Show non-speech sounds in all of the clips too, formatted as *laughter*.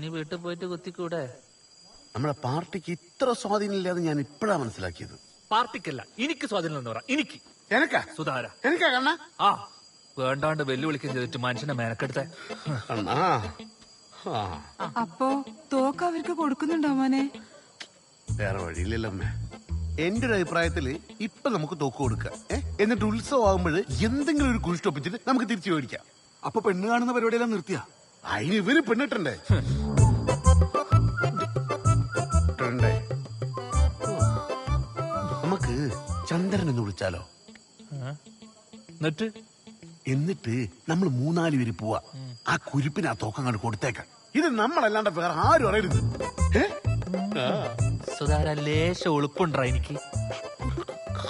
നീ വീട്ടിൽ പോയിട്ട് കുത്തിക്കൂടെ? നമ്മളെ പാർട്ടിക്ക് ഇത്ര സ്വാധീനമില്ലാതെ ഞാൻ ഇപ്പോഴാ മനസ്സിലാക്കിയത്. പാർട്ടിക്കല്ല എനിക്ക് സ്വാധീനം എന്ന് പറ എനിക്ക്. എനക്കാ? സുധാര. എനിക്കാ കണ്ണ? ആ വേണ്ടാണ്ട് വെല്ലുവിളിക്കാൻ ചെയ്തിട്ട് മനുഷ്യനെ മെനക്കെടുത്ത. അപ്പോ തോക്ക് അവർക്ക് കൊടുക്കുന്നുണ്ടോ മോനെ? വേറെ വഴിയില്ലല്ലോ അമ്മേ. എന്റെ ഒരു അഭിപ്രായത്തിൽ ഇപ്പൊ നമുക്ക് തോക്ക് കൊടുക്കാം? എന്നിട്ട് ഉത്സവം ആകുമ്പോൾ എന്തെങ്കിലും ഒരു കുഴിസ്റ്റൊപ്പിച്ചിട്ട് നമുക്ക് തിരിച്ചു മേടിക്കാം. അപ്പൊ പെണ്ണ് കാണുന്ന പരിപാടിയെല്ലാം നിർത്തിയാ? അതിന് ഇവർ പെണ്ണിട്ടുണ്ടേ ഇട്ടിട്ടുണ്ടേ. നമുക്ക് ചന്ദ്രൻ എന്ന് വിളിച്ചാലോ? എന്നിട്ട്? എന്നിട്ട് നമ്മൾ മൂന്നാൽ പേര് പോവാ. ആ കുരിപ്പിന് ആ തോക്കം കണ്ട് കൊടുത്തേക്കാം. ഇത് നമ്മളല്ലാണ്ട് വേറെ ആരും അറിയരുത്. ഏ? ആ, സുധാര ലേശ ഉളുപ്പുണ്ടാ എനിക്ക്.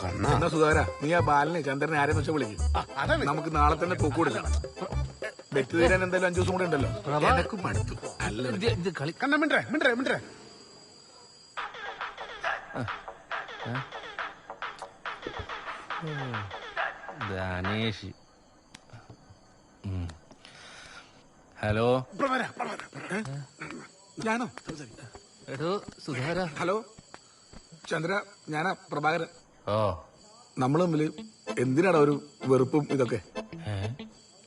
കണ്ണാ. എന്നാ സുധാര നീ ആ ബാലനെ ചന്ദ്രനെ ആരെന്ന് വെച്ചാൽ വിളിക്കും. അതാണ് നമുക്ക് നാളെ തന്നെ തൂക്ക് കൊടുക്കണം ബെറ്റ് തീരാൻ എന്തായാലും അഞ്ചു ദിവസം കൂടെ ഉണ്ടല്ലോ. എനക്കും മടുത്തു. അല്ല കളി കണ്ട മിണ്ടേ മിണ്ടേ മിണ്ടേ ധനേഷ് ഹലോ. ഞാനോ? എടോ സുധാര. ഹലോ? ചന്ദ്ര ഞാനാ പ്രഭാകരൻ. ഓ. നമ്മൾ തമ്മിൽ എന്തിനാടാ ഒരു വെറുപ്പും ഇതൊക്കെ?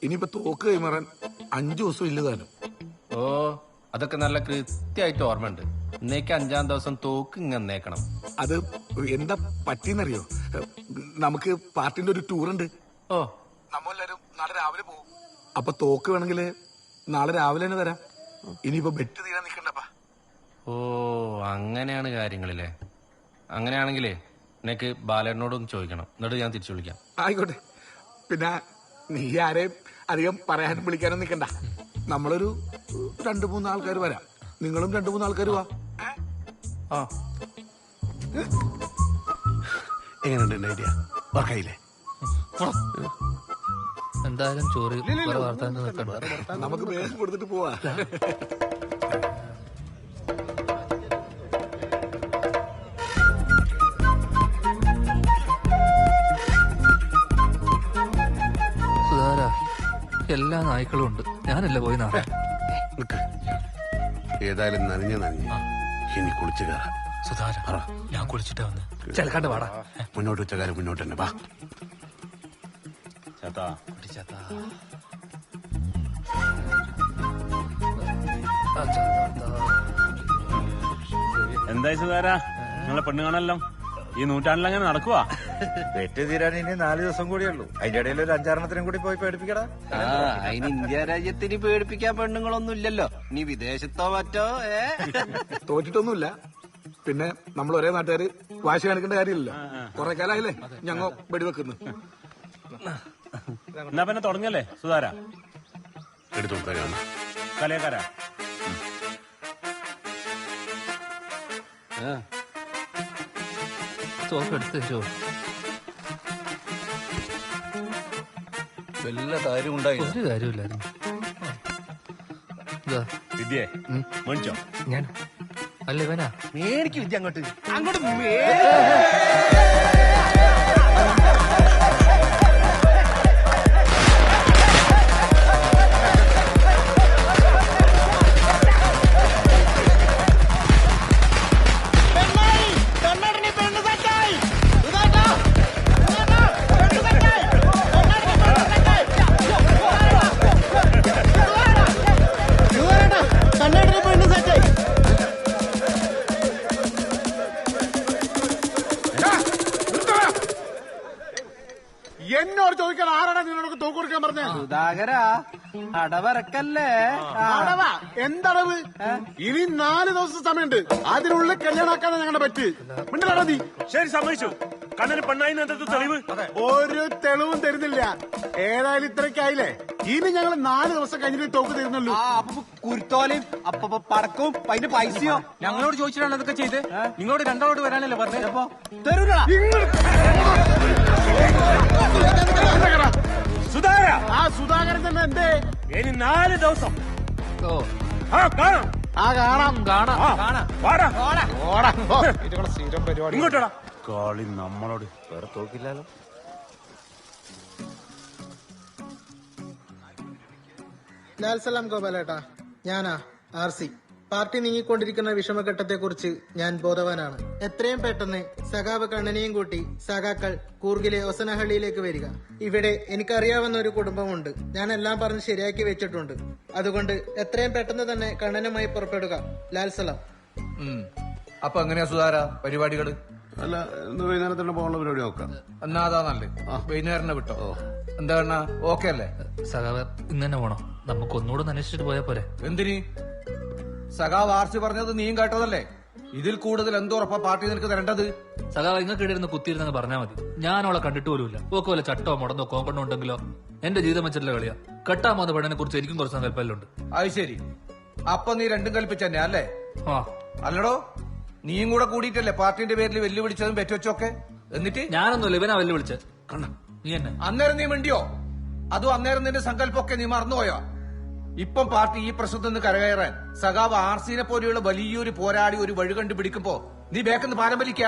ഇനിയിപ്പോ തോക്ക് കൈമാറാൻ അഞ്ചു ദിവസം ഇല്ലതാനും ഓ അതൊക്കെ നല്ല കൃത്യമായിട്ട് ഓർമ്മയുണ്ട്. ഇന്നേക്ക് അഞ്ചാം ദിവസം തോക്ക് ഇങ്ങന്നേക്കണം അത് എന്താ പറ്റിയെന്നറിയോ? നമുക്ക് പാർട്ടിന്റെ ഒരു ടൂർ ഉണ്ട്. ഓ. നമ്മളെല്ലാരും നാളെ രാവിലെ പോകും. അപ്പൊ തോക്ക് വേണമെങ്കിൽ നാളെ രാവിലെ തന്നെ തരാം. ഇനിയിപ്പോ ബെറ്റ് തീരാൻ നിക്കണ്ടപ്പാ ഓ അങ്ങനെയാണ് കാര്യങ്ങളില്ലേ? അങ്ങനെയാണെങ്കിലേ എനിക്ക് ബാലേട്ടനോടൊന്ന് ചോദിക്കണം. എന്നിട്ട് ഞാൻ തിരിച്ചു വിളിക്കാം. ആയിക്കോട്ടെ. പിന്നെ നീ ആരെയും അധികം പറയാനും വിളിക്കാനും നിക്കണ്ട. നമ്മളൊരു രണ്ടു മൂന്ന് ആൾക്കാർ വരാം. നിങ്ങളും രണ്ടു മൂന്ന് ആൾക്കാർ വാ? ആ. എങ്ങനെയുണ്ട് എന്റെ ഐഡിയ? വർക്കായില്ലേ? എന്തായാലും ചോറ് നമുക്ക് വേഷം കൊടുത്തിട്ട് പോവാ. എല്ലാ നായ്ക്കളും ഉണ്ട്. ഞാനല്ല പോയി നാളെ നിക്ക്. ഏതായാലും നനഞ്ഞ നനഞ്ഞ ഇനി കുളിച്ചു കയറാം സുധാര ഞാൻ കുളിച്ചിട്ട് വന്ന്. ചെലക്കാണ്ട് വാടാ. മുന്നോട്ട് വെച്ച കാര്യം മുന്നോട്ട് തന്നെ വാ. ചേട്ടാ. എന്തായി സുധാര? നിങ്ങളെ പെണ്ണ് കാണല്ലോ ഈ നൂറ്റാണ്ടിൽ അങ്ങനെ നടക്കുവാ. *laughs* വെറ്റ് തീരാൻ ഇനി നാല് ദിവസം കൂടിയുള്ളൂ. അതിന്റെ ഇടയിൽ ഒരു അഞ്ചാറെണ്ണത്തിനും കൂടി പോയി പേടിപ്പിക്കടാ. ആ അതിന് ഇന്ത്യ രാജ്യത്തിന് പേടിപ്പിക്കാൻ പെണ്ണുങ്ങളൊന്നും ഇല്ലല്ലോ നീ വിദേശത്തോ മറ്റോ ഏ? *laughs* തോറ്റിട്ടൊന്നുമില്ല. പിന്നെ നമ്മൾ ഒരേ നാട്ടുകാര് വാശി കാണിക്കേണ്ട കാര്യമില്ലല്ലോ. കുറെ കാലായില്ലേ ഞങ്ങൾ വെടിവെക്കുന്നു എന്നാ പിന്നെ തുടങ്ങല്ലേ സുധാര? എടുത്തു കലയക്കാരാ? തോക്ക് എടുത്ത് തരുമോ വല്ല കാര്യം ഉണ്ടായില്ല ഒരു കാര്യമില്ലായിരുന്നു ഇതാ. വിദ്യേ മേടിച്ചോ ഞാൻ. അല്ല ഇവനാ? മേടിക്കും വിദ്യ അങ്ങോട്ട്. എന്നോട് അടവറക്കല്ലേ? അടവാ. എന്തടവ്? ഇനി നാല് ദിവസം സമയമുണ്ട്. അതിനുള്ളിൽ കല്യാണാക്കാതെ ഞങ്ങളുടെ പറ്റി. മിണ്ടടാ നീ. ശരി സമ്മതിച്ചു. കണ്ണന് പെണ്ണായി എന്തത് തെളിവ്? ഒരു തെളിവും തരുന്നില്ല. ഏതായാലും ഇത്രയ്ക്കായില്ലേ ഇനി ഞങ്ങൾ നാല് ദിവസം കഴിഞ്ഞിട്ട് തോക്ക് തരുന്നുള്ളൂ. അപ്പൊ കുരുത്തോലയും അപ്പൊ പടക്കവും അതിന്റെ പൈസയോ? ഞങ്ങളോട് ചോദിച്ചിട്ടാണ് അതൊക്കെ ചെയ്ത്. നിങ്ങളോട് രണ്ടാളോട് വരാനല്ലേ പറഞ്ഞത് അപ്പൊ തരൂല സുധാര ആ സുധാകരൻ തന്നെ എന്തേ? ഇനി നാല് ദിവസം. ഓ. ആ കാണാം. ആ കാണാം കാണാം ആ, വാടാ. ഓടാ. ഓ, ഇതുങ്ങളെ സ്ഥിരം പരിപാടി. ഇങ്ങോട്ടാ കളി നമ്മളോട് വേറെ തോക്കില്ലല്ലോ ലാൽസലാം ഗോപാലേട്ടാ. ഞാനാ ആർ സി. പാർട്ടി നീങ്ങിക്കൊണ്ടിരിക്കുന്ന വിഷമഘട്ടത്തെക്കുറിച്ച് ഞാൻ ബോധവാനാണ്. എത്രയും പെട്ടെന്ന് സഖാവ് കണ്ണനെയും കൂട്ടി സഖാക്കൾ കൂർഗിലെ ഒസനഹള്ളിയിലേക്ക് വരിക. ഇവിടെ എനിക്കറിയാവുന്ന ഒരു കുടുംബമുണ്ട്. ഞാൻ എല്ലാം പറഞ്ഞ് ശരിയാക്കി വെച്ചിട്ടുണ്ട്. അതുകൊണ്ട് എത്രയും പെട്ടെന്ന് തന്നെ കണ്ണനുമായി പുറപ്പെടുക. ലാൽ സലാം. അപ്പൊ എങ്ങനെയാ സുധാര? പരിപാടികൾ അല്ല ഇന്ന് വൈകുന്നേരം തന്നെ പോകാനുള്ള പരിപാടി നോക്കാം. എന്നാ അതാ നല്ലത്. വൈകുന്നേരം വിട്ടോ? എന്താ കണ്ണ? ഓക്കെ അല്ലേ? സഖാവ് ഇന്ന് തന്നെ പോണോ. നമുക്ക് ഒന്നുകൂടെ ഒന്ന് അന്വേഷിച്ചിട്ട് പോയാ പോരെ. എന്തിന്? സഖാവ് ആർച്ച് പറഞ്ഞത് നീയും കേട്ടതല്ലേ? ഇതിൽ കൂടുതൽ എന്തോറപ്പാ പാർട്ടി നിനക്ക് തരേണ്ടത്? സഖാവ് നിങ്ങൾക്ക് ഇടയിരുന്ന് കുത്തിയിരുന്നെന്ന് പറഞ്ഞാൽ മതി. ഞാൻ അവളെ കണ്ടിട്ട് പോലുമില്ല. ഓക്കെ വല്ല ചട്ടോ മുടന്നോ കോങ്കണ്ണോ ഉണ്ടെങ്കിലോ? എന്റെ ജീവിതം വെച്ചിട്ടുള്ള കളിയാ. കെട്ടാൻ പോകുന്ന പെണ്ണിനെ കുറിച്ച് എനിക്കും കുറച്ച് സങ്കല്പല്ലുണ്ട്. അത് ശരി. അപ്പൊ നീ രണ്ടും കൽപ്പിച്ചന്നെ അല്ലേ? ആ. അല്ലടോ നീയും കൂടെ കൂടിയിട്ടല്ലേ പാർട്ടിന്റെ പേരിൽ വെല്ലുവിളിച്ചതും പെറ്റുവച്ചൊക്കെ എന്നിട്ട്? ഞാനൊന്നുമില്ല ഇവനാ വെല്ലുവിളിച്ചത്. കണ്ണ നീ എന്നെ. അന്നേരം നീ മിണ്ടിയോ? അതും അന്നേരം നിന്റെ സങ്കല്പമൊക്കെ നീ മറന്നുപോയോ? ഇപ്പം പാർട്ടി ഈ പ്രശ്നത്തിൽ നിന്ന് കരകയറാൻ സഖാവ് ആർസിനെ പോലെയുള്ള വലിയൊരു പോരാടി ഒരു വഴി കണ്ടുപിടിക്കുമ്പോ നീ ബേക്കെന്ന് പാലം വലിക്ക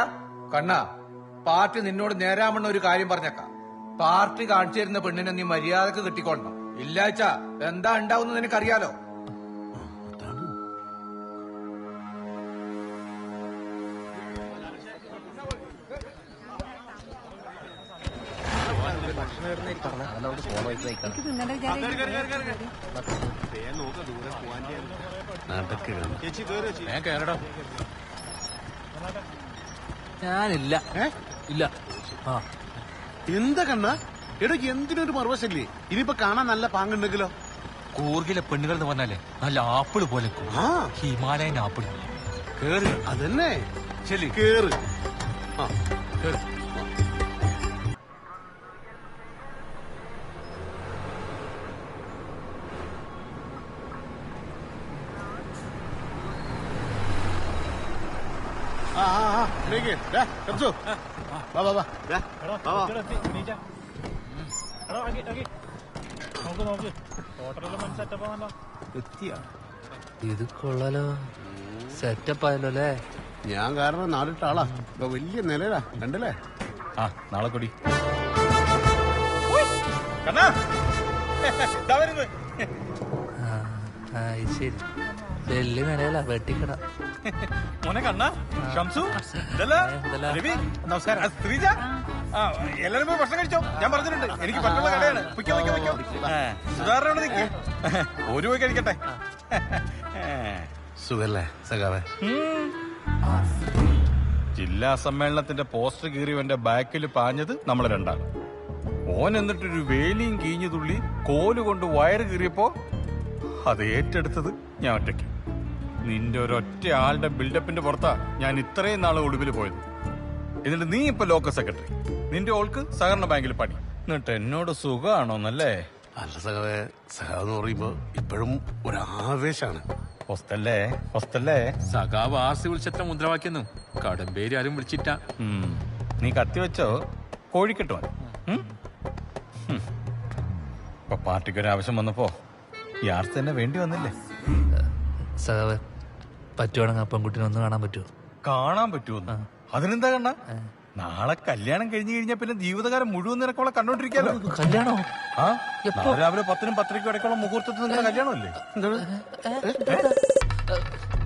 കണ്ണ പാർട്ടി നിന്നോട് നേരാമെന്ന ഒരു കാര്യം പറഞ്ഞേക്കാം. പാർട്ടി കാണിച്ചു തരുന്ന പെണ്ണിനെ നീ മര്യാദയ്ക്ക് കിട്ടിക്കൊള്ളണം. ഇല്ലാച്ച എന്താ ഉണ്ടാവുന്ന നിനക്കറിയാലോ? ഞാനില്ല. ഇല്ല. ആ. എന്താ കണ്ണ? എടക്ക് എന്തിനൊരു മറുവശല്ലേ? ഇനിയിപ്പോ കാണാൻ നല്ല പാങ്ങുണ്ടെങ്കിലോ? കൂർഗിലെ പെണ്ണുകൾ എന്ന് പറഞ്ഞാലേ നല്ല ആപ്പിൾ പോലെ ആ. ഹിമാലയൻ ആപ്പിൾ കേറി അതന്നെ ശരി. കേറ്. ആ. കേറി. ആ ഇടയ്ക്ക്. വാ വാ വാ. വാ വാ. ദാ, വാ വാ ഇത് കൊള്ളാലോ. സെറ്റപ്പ് ആയല്ലോ അല്ലേ? ഞാൻ കാരണം നാലിട്ടാളാ ഇപ്പൊ വലിയ നിലയിലാ. കണ്ടല്ലേ? ആ നാളെ കൂടി. ശരി. വലിയ നിലയിലാ വെട്ടിക്കട. മോനെ കണ്ണ? ഷംസു. രവി? നമസ്കാരം. ആ, ശ്രീജ എല്ലാരും പോയി ഭക്ഷണം കഴിച്ചോ? ഞാൻ പറഞ്ഞിട്ടുണ്ട്. എനിക്ക് പറ്റുള്ള കടയാണ്. പൊയ്ക്കോ പൊയ്ക്കോ പൊയ്ക്കോ. സുധാരണ ഒരു പോയി കഴിക്കട്ടെ. സുഖല്ലേ സഖാവേ? ജില്ലാ സമ്മേളനത്തിന്റെ പോസ്റ്റർ കീറിയവന്റെ ബാക്കിൽ പാഞ്ഞത് നമ്മൾ രണ്ടാണ്. ഓൻ എന്നിട്ടൊരു വേലിയും കീഞ്ഞു തുള്ളി കോൽ കൊണ്ട് വയറ് കീറിയപ്പോ അത് ഏറ്റെടുത്തത് ഞാൻ ഒറ്റയ്ക്ക്. നിന്റെ ഒരൊറ്റ ആളുടെ ബിൽഡപ്പിന്റെ പുറത്താ ഞാൻ ഇത്രയും നാളെ ഒടുവിൽ പോയത്. എന്നിട്ട് നീ ഇപ്പൊ ലോക്കൽ സെക്രട്ടറി നിന്റെ ഓൾക്ക് സഹകരണ ബാങ്കിൽ പണി. എന്നിട്ട് എന്നോട് സുഖമാണോന്നല്ലേ അല്ല സഖാവേ സഹാന്ന് എന്ന് പറയുമ്പോ ഇപ്പോഴും ഒരു ആവേശാണ്. ഹോസ്റ്റല്ലേ ഹൊസ്തല്ലേ സഖാവ് ആർസി വിളിച്ചത്ര മുദ്രാവാക്യൊന്നും കടമ്പേരി ആരും വിളിച്ചിട്ട. നീ കത്തി വെച്ചോ? കോഴിക്കിട്ടോ. ഇപ്പൊ പാർട്ടിക്ക് ഒരു ആവശ്യം വന്നപ്പോ ഈ ആർത്ത് തന്നെ വേണ്ടി വന്നില്ലേ? സഖാവ് പറ്റുവാണെങ്കിൽ ആ പെൺകുട്ടിനെ ഒന്ന് കാണാൻ പറ്റുമോ കാണാൻ പറ്റുമോ അതിനെന്താ കണ്ണ? നാളെ കല്യാണം കഴിഞ്ഞു കഴിഞ്ഞാൽ പിന്നെ ജീവിതകാലം മുഴുവൻ നിനക്കോളെ കണ്ടോണ്ടിരിക്കാലോ? കല്യാണോ? ആ? രാവിലെ പത്തിനും പത്തരയ്ക്കും ഇടയ്ക്കുള്ള മുഹൂർത്തത്തിൽ നിങ്ങളുടെ കല്യാണമല്ലേ?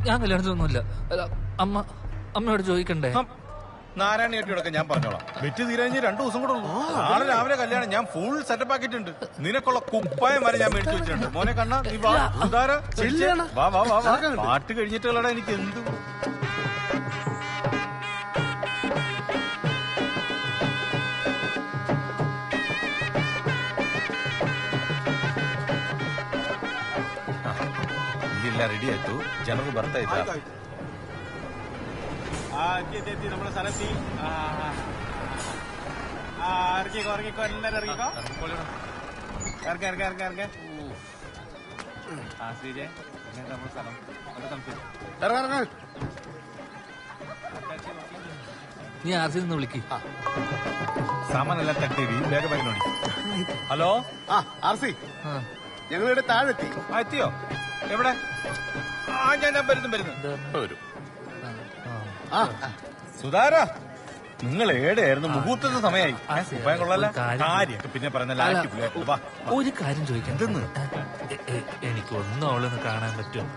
ഞാൻ കല്യാണത്തിനൊന്നുമില്ല അമ്മ അമ്മയോട് ചോദിക്കണ്ടേ? നാരായണ ഏട്ടിയോടൊക്കെ ഞാൻ പറഞ്ഞോളാം വെറ്റ് തീരാഞ്ഞ് രണ്ടു ദിവസം കൂടെ ഉള്ളൂ നാളെ രാവിലെ കല്യാണം ഞാൻ ഫുൾ സെറ്റപ്പ് ആക്കിയിട്ടുണ്ട് നിനക്കുള്ള കുപ്പായം വരെ ഞാൻ മേടിച്ചു വെച്ചിട്ടുണ്ട് മോനെ കണ്ണ നീ വാ ഉദാര ചെല്ലുകയാണ്. വാ വാ വാ വാ പാട്ട് കഴിഞ്ഞിട്ടുള്ളടാ എനിക്ക് എന്ത് ഇല്ല റെഡി ആയിട്ടു ಜನರು ಬರ್ತಾ ಇದ್ದಾರೆ നമ്മുടെ സ്ഥലത്തി ഇറങ്ങിക്കോ ഇറങ്ങിക്കോ. എല്ലാരും ഇറങ്ങിക്കോ? ഇറക്ക ഇറക്ക ഇറക്ക ഇറക്ക ആ ശ്രീജയ് നമ്മുടെ സ്ഥലം. നീ ആർ സി നിന്ന് വിളിക്ക്. സാമാനെല്ലാം തട്ടിരി വേഗ വേഗം ನೋಡಿ ഹലോ? ആ ആർ സി. ഞങ്ങളിവിടെ താഴെത്തി. ആ എത്തിയോ? എവിടെ? ആ ഞാൻ ഞാൻ വരുന്നു. വരുന്നു വരും. സുധാര നിങ്ങൾ ഏടെയായിരുന്നു? മുഹൂർത്തത്തിന് സമയമായി ആ, ഏ, കുപ്പായം കൊള്ളാല? ഒരു കാര്യം- കാര്യമൊക്കെ പിന്നെ. ഒരു കാര്യം ചോദിക്കാം. എനിക്ക് ഒന്നും അവളൊന്ന് കാണാൻ പറ്റും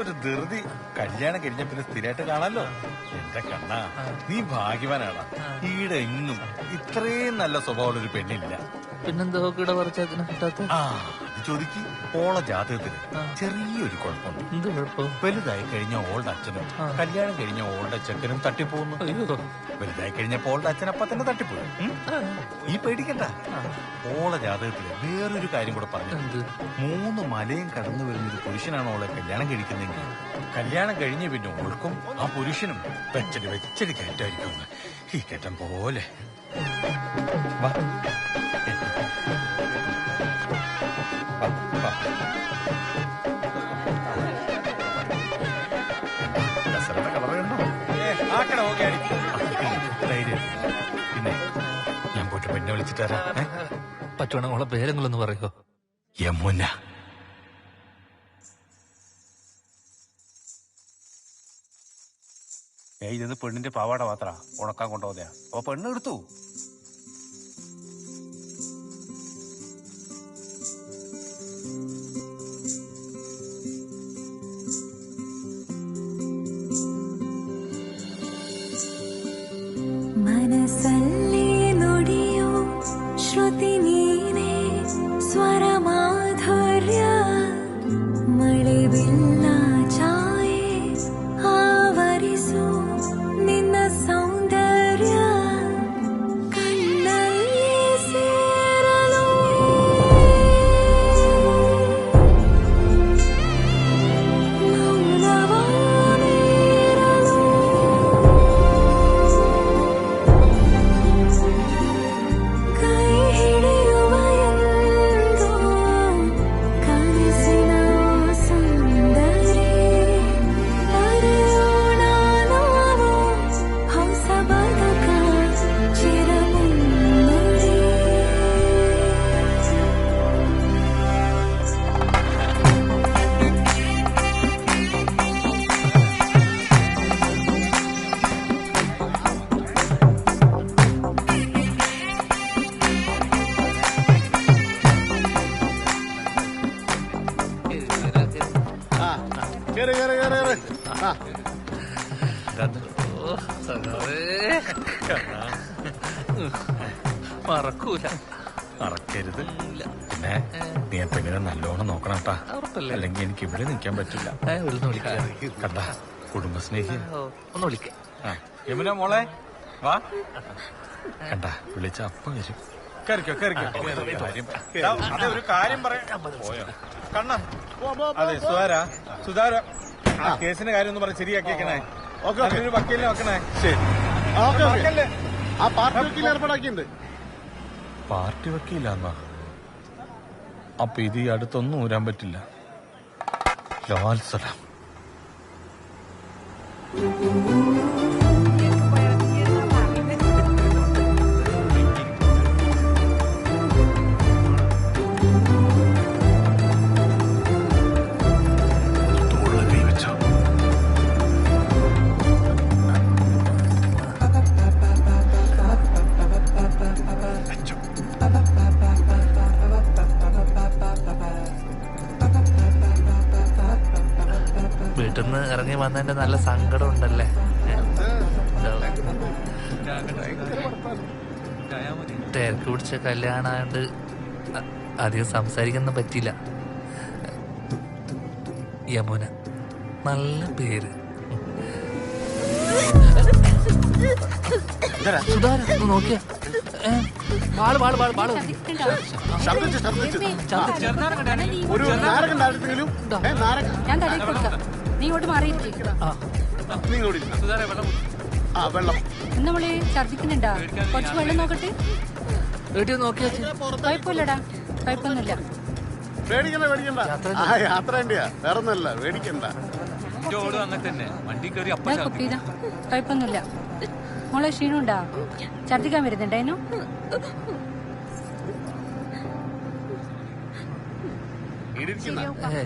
ഒരു ധൃതി. കല്യാണം കഴിഞ്ഞ പിന്നെ സ്ഥിരമായിട്ട് കാണാലോ? എന്റെ കണ്ണാ നീ ഭാഗ്യവാനാടാ. ഈടെ ഇന്നും ഇത്രയും നല്ല സ്വഭാവമുള്ള ഒരു പെണ്ണില്ല. പിന്നെന്തോ കിട പറിച്ചതിനെ കിട്ടാത്ത? ചോദിക്ക്. ഓള ജാതകത്തിന് ചെറിയൊരു കുഴപ്പമുണ്ട്. എന്ത് കുഴപ്പം? വലുതായി കഴിഞ്ഞ ഓൾഡ് അച്ഛനും കല്യാണം കഴിഞ്ഞ ഓളുടെ ചെക്കനും തട്ടിപ്പോകുന്നു. വലുതായി കഴിഞ്ഞ ഓൾഡ് അച്ഛൻ അപ്പ തന്നെ തട്ടിപ്പോയി? ഈ പേടിക്കണ്ട. ഓള ജാതകത്തിൽ വേറൊരു കാര്യം കൂടെ പറഞ്ഞു. മൂന്ന് മലയും കടന്നു വരുന്ന ഒരു പുരുഷനാണ് ഓളെ കല്യാണം കഴിക്കുന്നെങ്കിൽ കല്യാണം കഴിഞ്ഞ പിന്നെ ഓൾക്കും ആ പുരുഷനും വെച്ചടി വെച്ചടി കയറ്റായിരിക്കും ഈ കയറ്റം പോലെ. വാ. പിന്നെ ഞാൻ പോയിട്ട് പെണ്ണെ വിളിച്ചിട്ട് വരാം. ഏ? പറ്റുവാണെങ്കിൽ അവളെ പേരെങ്കിലൊന്ന് പറയോ? യമുന. ഏയ് ഇതെന്ന് പെണ്ണിന്റെ പാവാട മാത്ര. ഉണക്കാൻ കൊണ്ടുപോകുന്നയാ. അപ്പൊ പെണ്ണ് എടുത്തു. what I *laughs* മറക്കൂല. മറക്കരുത്. പിന്നെ നീ എന്തെങ്കിലും നല്ലോണം നോക്കണം കേട്ടാ. അല്ലെങ്കിൽ എനിക്ക് ഇവിടെ നിൽക്കാൻ പറ്റില്ല. കണ്ടാ ഒന്ന് വിളിക്കാം. കണ്ട? കുടുംബസ്നേഹി ഒന്ന് വിളിക്കാം. യമുന മോളെ വാ. കണ്ടാ വിളിച്ച അപ്പ വരും. കേറിക്കോ കേറിക്കോ കാര്യം ഒരു കാര്യം പറയാം. കണ്ണാ. കണ്ണ അതെ സുധാര സുധാര ആ കേസിന്റെ കാര്യം ഒന്ന് പറഞ്ഞ് ശരിയാക്കിയേക്കണേ. ഒരു വക്കീലിനെ വെക്കണേ. ശരി. Okay okay. ആ പാർട്ടി വക്കീൽ ഏർപ്പാടാക്കിയിട്ടുണ്ട്. പാർട്ടി വക്കീലാന്നാ? അപ്പൊ ഇത് ഈ അടുത്തൊന്നും ഊരാൻ പറ്റില്ല. ലാൽ സലാം. വന്നതിന്റെ നല്ല സങ്കടം ഉണ്ടല്ലേ? തിരക്ക് പിടിച്ച കല്യാണായോണ്ട് അ- അധികം സംസാരിക്കുന്ന പറ്റില്ല യമുന നല്ല പേര്. സുധാര നോക്കിയ. ശബ്ദിച്ച് ശബ്ദിച്ച് ഒരു നാരകം ഉണ്ടായിരുന്നെങ്കിലും ഞാൻ തടയിൽ കൊടുക്കാം. നീ ഇങ്ങോട്ട് നീ. ആ വെള്ളം. ഇന്ന് നമ്മൾ ഛർദിക്കുന്നുണ്ടാ? കുറച്ച് വെള്ളം നോക്കട്ടെ? വീട്ടിൽ നോക്കിയാ കുഴപ്പമില്ലടാ. കുഴപ്പമൊന്നുമില്ല. പേടിക്കണ്ട പേടിക്കണ്ട. ആ യാത്ര വേണ്ടിയാ വേറെ ഒന്നല്ല പേടിക്കണ്ട ദാ കുപ്പി ഇതാ കുഴപ്പമൊന്നുമില്ല. മോളെ ക്ഷീണുണ്ടാ ഛർദിക്കാൻ വരുന്നുണ്ടായിരുന്നു ഏ.